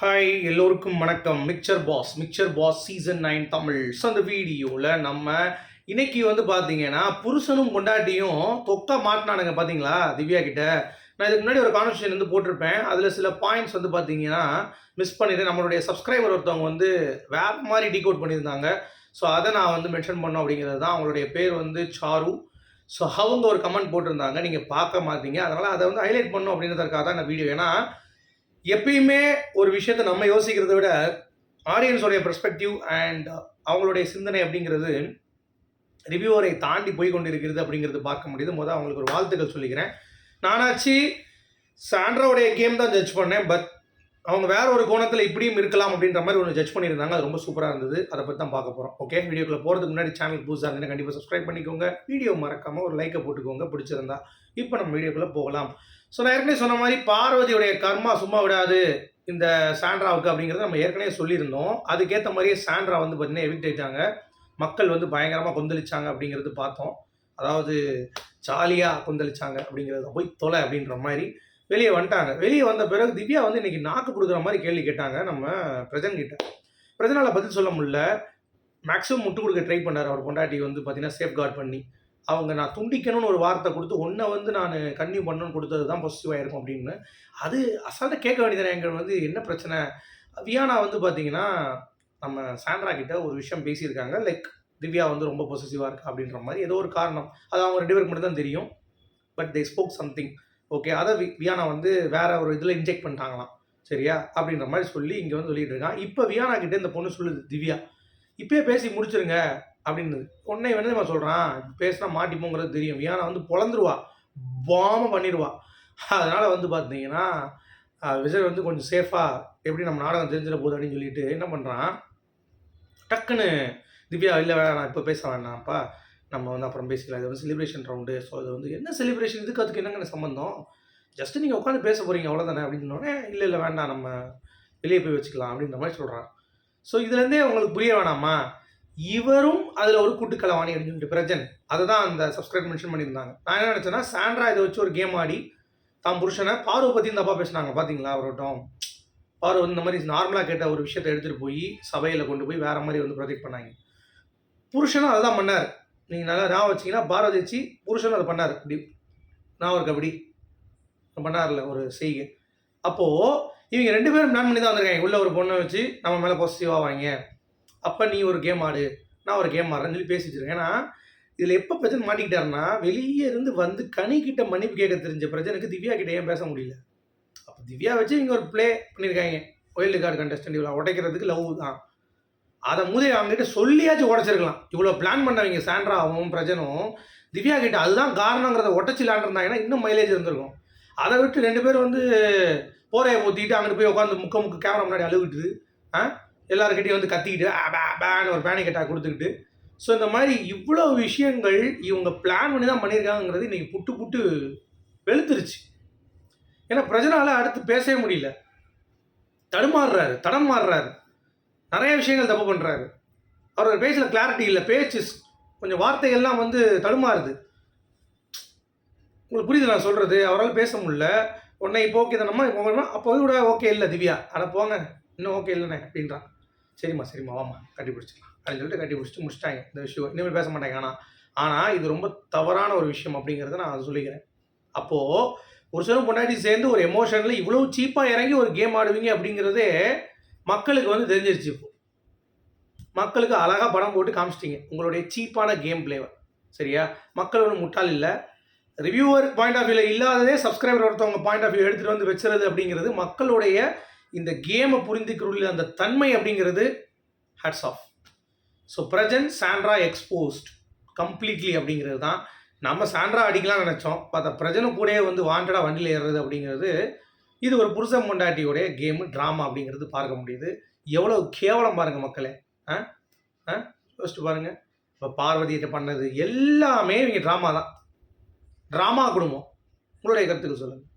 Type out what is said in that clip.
Hi எல்லோருக்கும் வணக்கம். மிக்சர் பாஸ் மிக்சர் பாஸ் சீசன் நைன் தமிழ். ஸோ அந்த வீடியோவில் நம்ம இன்னைக்கு வந்து பார்த்தீங்கன்னா புருஷனும் கொண்டாட்டியும் தொக்கா மாட்டினானுங்க பார்த்தீங்களா திவ்யா கிட்ட. நான் இதுக்கு முன்னாடி ஒரு கான்வர்சேஷன் வந்து போட்டிருப்பேன். அதில் சில பாயிண்ட்ஸ் வந்து பார்த்தீங்கன்னா மிஸ் பண்ணிட்டு நம்மளுடைய சப்ஸ்கிரைபர் ஒருத்தவங்க வந்து வேப் மாதிரி டிகோட் பண்ணியிருந்தாங்க. ஸோ அதை நான் வந்து மென்ஷன் பண்ணோம் அப்படிங்கிறது தான் அவங்களுடைய பேர் வந்து சாரு. ஸோ அவங்க ஒரு கமெண்ட் போட்டிருந்தாங்க. நீங்கள் பார்க்க மாட்டீங்க. அதனால் அதை வந்து ஹைலைட் பண்ணும் அப்படின்றதுக்காக தான் இந்த வீடியோ. ஏன்னா எப்பயுமே ஒரு விஷயத்தை நம்ம யோசிக்கிறதை விட ஆடியன்ஸோடைய பெர்ஸ்பெக்டிவ் அண்ட் அவங்களுடைய சிந்தனை அப்படிங்கிறது ரிவ்யூவரை தாண்டி போய் கொண்டிருக்கிறது அப்படிங்கிறது பார்க்க முடியுது. முதல் அவங்களுக்கு ஒரு வாழ்த்துக்கள் சொல்லிக்கிறேன். நானாச்சு சாண்ட்ராவுடைய கேம் தான் ஜட்ஜ் பண்ணேன் பட் அவங்க வேற ஒரு கோணத்தில் இப்படியும் இருக்கலாம் அப்படின்ற மாதிரி ஒன்று ஜட்ஜ் பண்ணியிருந்தாங்க. அது ரொம்ப சூப்பராக இருந்தது. அதை பற்றி தான் பார்க்க போகிறோம் ஓகே வீடியோக்குள்ள போகிறதுக்கு முன்னாடி சேனல் புதுசாக இருந்தீங்கன்னா கண்டிப்பாக சப்ஸ்கிரைப் பண்ணிக்கோங்க. வீடியோ மறக்காமல் ஒரு லைக்கை போட்டுக்கோங்க. பிடிச்சிருந்தா இப்போ நம்ம வீடியோக்குள்ளே போகலாம். ஸோ நான் ஏற்கனவே சொன்ன மாதிரி பார்வதியுடைய கர்மா சும்மா விடாது. இந்த சாண்ட்ராவுக்கு அப்படிங்கிறத நம்ம ஏற்கனவே சொல்லியிருந்தோம். அதுக்கேற்ற மாதிரியே சாண்ட்ரா வந்து பார்த்தீங்கன்னா எவிக்ட் ஆயிட்டாங்க. மக்கள் வந்து பயங்கரமாக கொந்தளிச்சாங்க அப்படிங்கிறது பார்த்தோம். அதாவது ஜாலியாக கொந்தளிச்சாங்க அப்படிங்கிறத போய் தொலை அப்படின்ற மாதிரி வெளியே வந்துட்டாங்க. வெளியே வந்த பிறகு திவ்யா வந்து இன்னைக்கு நாக்கு கொடுக்குற மாதிரி கேள்வி கேட்டாங்க நம்ம பிரஜன் கிட்ட. பதில் சொல்ல முடியல. மேக்ஸிமம் முட்டு கொடுக்க ட்ரை பண்ணார் அவர் பொண்டாட்டி வந்து பார்த்தீங்கன்னா சேஃப் கார்ட் பண்ணி. அவங்க நான் துண்டிக்கணும்னு ஒரு வார்த்தை கொடுத்து ஒன்றை வந்து நான் கன்னியூ பண்ணணும்னு கொடுத்தது தான் பாசிட்டிவாக இருக்கும் அப்படின்னு. அது அசால்ட்டாக கேட்க வேண்டியது எங்கள் வந்து என்ன பிரச்சனை? வியானா வந்து பார்த்தீங்கன்னா நம்ம சாண்ட்ரா கிட்ட ஒரு விஷயம் பேசியிருக்காங்க. லைக் திவ்யா வந்து ரொம்ப பொசசிவாக இருக்கா அப்படின்ற மாதிரி ஏதோ ஒரு காரணம். அது அவங்க ரெண்டு பேருக்கு மட்டும் தான் தெரியும். But they spoke something okay அதை வி வியானா வந்து வேற ஒரு இதில் இன்ஜெக்ட் பண்ணிட்டாங்களாம். சரியா? அப்படின்ற மாதிரி சொல்லி இங்கே வந்து சொல்லிட்டு இருக்கான். இப்போ வியானா கிட்டே இந்த பொண்ணு சொல்லுது திவ்யா இப்பயே பேசி முடிச்சிருங்க அப்படின்னு உடனே என்ன நம்ம சொல்கிறான் பேசினா மாட்டிப்போங்கிறது தெரியும். வியானா வந்து பொழந்துருவா பாம பண்ணிடுவா அதனால் வந்து பார்த்தீங்கன்னா விஜய் வந்து கொஞ்சம் சேஃபாக எப்படி நம்ம நாடகம் தெரிஞ்சிட போகுது அப்படின்னு சொல்லிட்டு என்ன பண்ணுறான் டக்குன்னு திவ்யா இல்லை வேணாம் இப்போ பேச வேணாம்ப்பா. நம்ம வந்து அப்புறம் பேசிக்கலாம். இது வந்து செலிப்ரேஷன் ரவுண்டு ஸோ அது வந்து என்ன செலிப்ரேஷன் இதுக்கு அதுக்கு என்னங்க சம்மந்தம் ஜஸ்ட் நீங்கள் உட்காந்து பேச போகிறீங்க அவ்வளோதானே அப்படின்னு சொன்னோடனே இல்லை இல்லை வேண்டாம் நம்ம வெளியே போய் வச்சுக்கலாம் அப்படின்ற மாதிரி சொல்கிறான் ஸோ இதுலேருந்தே உங்களுக்கு புரிய வேணாமா? இவரும் அதில் ஒரு கூட்டுக்கலவாணி அப்படின்னு சொல்லிட்டு பிரஜன் அதை தான் அந்த சப்ஸ்கிரைப் மென்ஷன் பண்ணியிருந்தாங்க. நான் என்ன நினச்சேன்னா சாண்ட்ரா இதை வச்சு ஒரு கேம் ஆடி தான் புருஷனை பார்வை பற்றி அப்பா பேசினாங்க பார்த்தீங்களா அவர்கிட்டும் பார்வை வந்து இந்த மாதிரி நார்மலாக கேட்ட ஒரு விஷயத்தை எடுத்துகிட்டு போய் சபையில் கொண்டு போய் வேறு மாதிரி வந்து ப்ரொஜெக்ட் பண்ணாங்க. புருஷனும் அதுதான் பண்ணார். நீங்கள் நல்லா ஞாபகம் வச்சிங்கன்னா பாரதி வச்சு புருஷனும் அதை பண்ணார். இப்படி. நான் ஒரு கபடி. பண்ணார்ல ஒரு செய்கை. அப்போது இவங்க ரெண்டு பேரும் பிளான் பண்ணி தான் வந்திருக்காங்க. உள்ள ஒரு பொண்ணை வச்சு நம்ம மேலே பாசிட்டிவாக வாங்க. அப்போ நீ ஒரு கேம் ஆடு. நான் ஒரு கேம் ஆடுறேன்னு சொல்லி பேசி வச்சுருக்கேன் ஏன்னா இதில் எப்போ பிரச்சனை மாட்டிக்கிட்டாருன்னா வெளியே இருந்து வந்து கணிக்கிட்ட மன்னிப்பு கேட்க தெரிஞ்ச பிரச்சனைக்கு திவ்யா கிட்ட ஏன் பேச முடியல? அப்போ திவ்யா வச்சு இவங்க ஒரு ப்ளே பண்ணியிருக்காங்க ஒயில்டு கார்டு கண்டஸ்டன்ட் இவ்வளோ உடைக்கிறதுக்கு லவ் தான். அதை முதலில் அவங்ககிட்ட சொல்லியாச்சும் உடச்சிருக்கலாம். இவ்வளோ பிளான் பண்ணவங்க சாண்ட்ராவும் பிரஜனும் திவ்யா கிட்ட அதுதான் காரணங்கிறத உடச்சி இன்னும் மைலேஜ் இருந்திருக்கும். அதை விட்டு ரெண்டு பேரும் வந்து போரையை ஊற்றிட்டு அங்கிட்டு போய் உட்காந்து முக்க முக்க கேமரா முன்னாடி அழுவிட்டு ஆ? எல்லாருக்கிட்டையும் வந்து கத்திக்கிட்டு பே பேன்னு ஒரு பேனை கட்டாக கொடுத்துக்கிட்டு. ஸோ இந்த மாதிரி இவ்வளோ விஷயங்கள் இவங்க பிளான் பண்ணி தான் பண்ணியிருக்காங்கிறது இன்றைக்கி புட்டு புட்டு வெளுத்துருச்சு. ஏன்னா பிரஜனால அடுத்து பேசவே முடியல. தடுமாறுறாரு தடம் மாறுறாரு. நிறைய விஷயங்கள் தப்பு பண்ணுறாரு அவர் பேச்சில் கிளாரிட்டி இல்லை பேச்சு கொஞ்சம் வார்த்தைகள்லாம் வந்து தடுமாறுது. உங்களுக்கு புரியுது நான் சொல்கிறது அவரால் பேச முடியல. உடனே இப்போ ஓகே தானம்மா? இப்போ அப்போ கூட ஓகே இல்லை திவ்யா. அட போங்க. இன்னும் ஓகே இல்லைண்ணே அப்படின்றான். சரிம்மா சரிம்மா வாமா கட்டி பிடிச்சிக்கலாம் அப்படின்னு சொல்லிட்டு கட்டி பிடிச்சிட்டு முடிச்சிட்டாங்க. இந்த விஷயம் இனிமேல் பேச மாட்டாங்க ஆனால் ஆனால் இது ரொம்ப தவறான ஒரு விஷயம் அப்படிங்கிறத நான் அதை சொல்லிக்கிறேன். அப்போது ஒரு சில பொண்டாட்டி சேர்ந்து ஒரு எமோஷனில் இவ்வளோ சீப்பாக இறங்கி ஒரு கேம் ஆடுவீங்க அப்படிங்கிறதே மக்களுக்கு வந்து தெரிஞ்சிருச்சு இப்போ. மக்களுக்கு அழகாக படம் போட்டு காமிச்சிட்டிங்க. உங்களுடைய சீப்பான கேம் பிளேவை சரியா? மக்கள் ஒன்றும் முட்டாள் இல்லை. ரிவ்யூவர் பாயிண்ட் ஆஃப் வியூவில் இல்லாததே சப்ஸ்கிரைபர் ஒருத்தவங்க பாயிண்ட் ஆஃப் வியூ எடுத்துகிட்டு வந்து வச்சுறது அப்படிங்கிறது மக்களுடைய இந்த கேமை புரிந்துக்கிறதுல அந்த தன்மை அப்படிங்கிறது hats off so Prajin Sandra exposed completely அப்படிங்கிறது தான். நம்ம சாண்ட்ரா அடிக்கலாம் நினச்சோம். பார்த்தா பிரஜனும் கூடயே வந்து வாண்டடாக வண்டியில் ஏறுறது அப்படிங்கிறது இது ஒரு புருஷன் மொண்டாட்டியோடைய கேமு ட்ராமா அப்படிங்கிறது பார்க்க முடியுது. எவ்வளோ கேவலம் பாருங்கள் மக்களே. ஆ? ஆ? யோசிச்சு பாருங்கள் இப்போ பார்வதியிட்ட பண்ணது எல்லாமே இவங்க ட்ராமா தான். ட்ராமா குடும்பம். உங்களுடைய கருத்துக்கு சொல்லுங்கள்